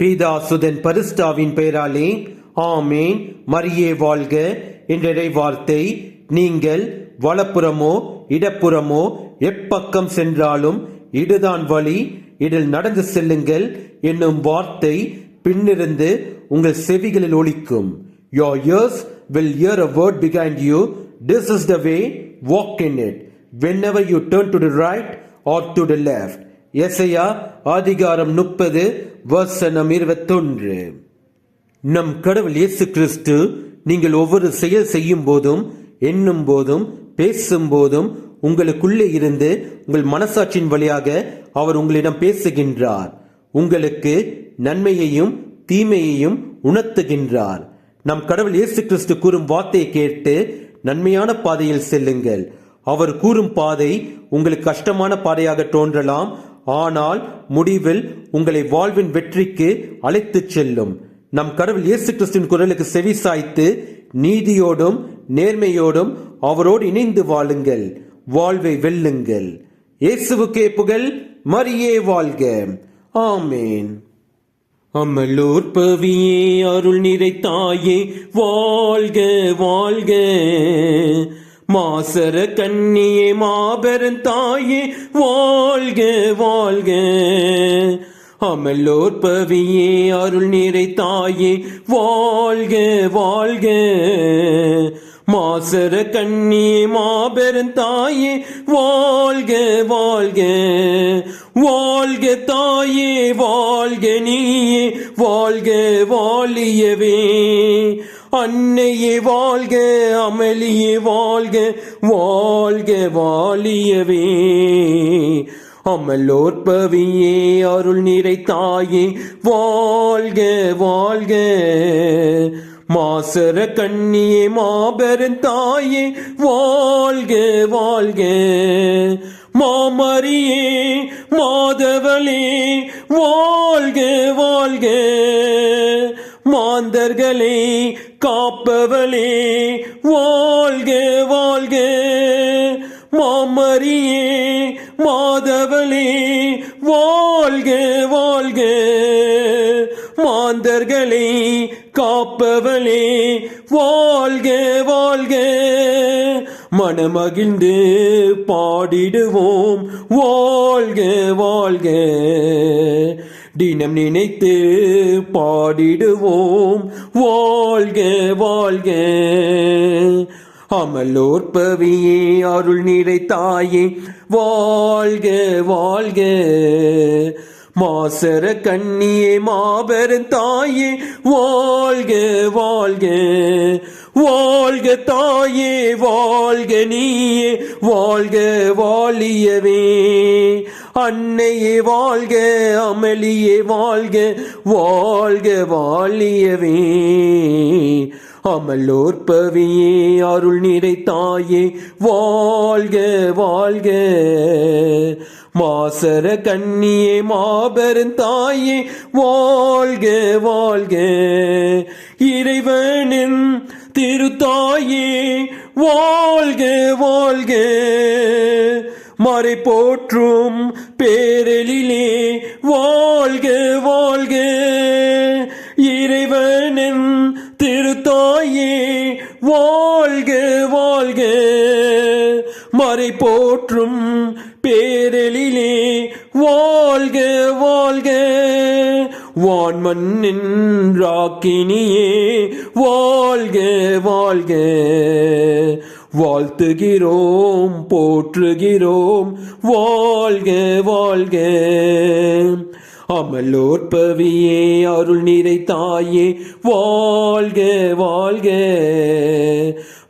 பீதாசுதன் பரிஸ்டாவின் பெயராலே ஆமேன். மரியே வாழ்க. என்ற வார்த்தை நீங்கள் வலப்புறமோ இடப்புறமோ எப்பக்கம் சென்றாலும் இதுதான் வழி இதில் நடந்து செல்லுங்கள் என்னும் வார்த்தை பின்னிருந்து உங்கள் செவிகளில் ஒலிக்கும். Ears will hear a word behind you this is the way walk in it whenever you turn to the right or to the left Isaiah ஆதிகாரம் முப்பது வசனம் இருபத்தொன்று. நம் கடவுள் இயேசு கிறிஸ்து நீங்கள் ஒவ்வொரு செயல் செய்யும் போதும் எண்ணும் போதும் பேசும் போதும் உங்களுக்குள்ளே இருந்து உங்கள் மனசாட்சியின் வழியாக அவர் உங்களிடம் பேசுகின்றார். உங்களுக்கு நன்மையையும் தீமையையும் உணர்த்துகின்றார். நம் கடவுள் இயேசு கிறிஸ்து கூறும் வார்த்தையை கேட்டு நன்மையான பாதையில் செல்லுங்கள். அவர் கூறும் பாதை உங்களுக்கு கஷ்டமான பாதையாக தோன்றலாம் ஆனால் முடிவில் உங்களை வாழ்வின் வெற்றிக்கு அழைத்துச் செல்லும். நம் கடவுள் இயேசு கிறிஸ்துவின் குரலுக்கு செவி சாய்த்து நீதியோடும் நேர்மையோடும் அவரோடு இணைந்து வாழுங்கள். வாழ்வை வெல்லுங்கள். இயேசுவுக்கே புகழ் மரியே வாழ்க. ஆமேன். அமலூர் பவியே அருள் நிறைத்தாயே வாழ்க வாழ்க. மாசர கண்ணியே மாபெரும் தாயே வாழ்க வாழ்க. அமலோர் பவியே அருள் நிறைத்தாயே வாழ்க வாழ்க. மாசர கண்ணியே மாபெரும் தாயே வாழ்க வாழ்க. வாழ்க தாயே வாழ்க நீயே வாழ்க வாழியவே. அன்னையே வாழ்க அமளியே வாழ்க வாழ்க வாலியவே அமலோர் பவியே அருள் தாயே வாழ்க வாழ்க. மாசர கண்ணியே மாபெரும் தாயே வாழ்க வாழ்க. மாமரியே மாதவளே வாழ்க வாழ்க. மாந்தர்களே காப்பவளே வாழ்க வாழ்க. மாமரியே மாதவளே வாழ்க வாழ்க. மாந்தர்களை காப்பவளே வாழ்க வாழ்க. மனமகிழ்ந்து பாடிடுவோம் வாழ்க வாழ்க. தினம் நினைத்து பாடிடுவோம். வாழ்க வாழ்க. அமலோர் பவியே அருள் நிறைத்தாயே வாழ்க வாழ்க. மாசர கண்ணியே மாபெரும் தாயே. வாழ்க வாழ்க. வாழ்க தாயே வாழ்க நீயே. வாழ்க வாழியவே. அன்னையே வாழ்க அமளியே வாழ்க வாழ்க வாழியவே. அமலோர் பவியே அருள் தாயே வாழ்க வாழ்க. மாசர கண்ணியே மாபெரும் தாயே வாழ்க வாழ்க. இறைவனின் திருத்தாயே வாழ்க வாழ்க. மறை போற்றும் பேரெழிலே வாழ்க வாழ்க. இறைவனின் திருத்தாயே வாழ்க வாழ்க. மறை போற்றும் பேரெழிலே வாழ்க வாழ்க. வான்மண்ணின் ராக்கினியே வாழ்க வாழ்க. வாழ்த்துகிறோம் போற்றுகிறோம் வாழ்க வாழ்க. அமலோர் பவியே அருள் தாயே வாழ்க வாழ்க.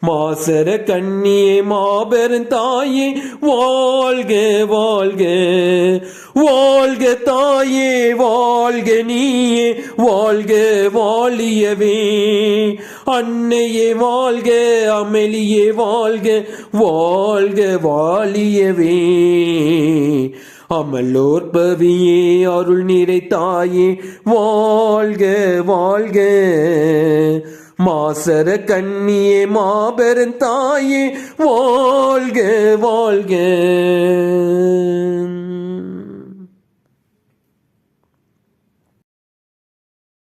மாசர கண்ணியே மாபெரும் தாயே வாழ்க வாழ்க. வாழ்க தாயே வாழ்க நீயே வாழ்க வாழியவே. அன்னையே வாழ்க அமளியே வாழ்க வாழ்க வாழியவே. அமலோர் பவியே அருள் நிறைத்தாயே வாழ்க வாழ்க. மாசர கண்ணியே மாபெரும் தாயே வாழ்க வாழ்க.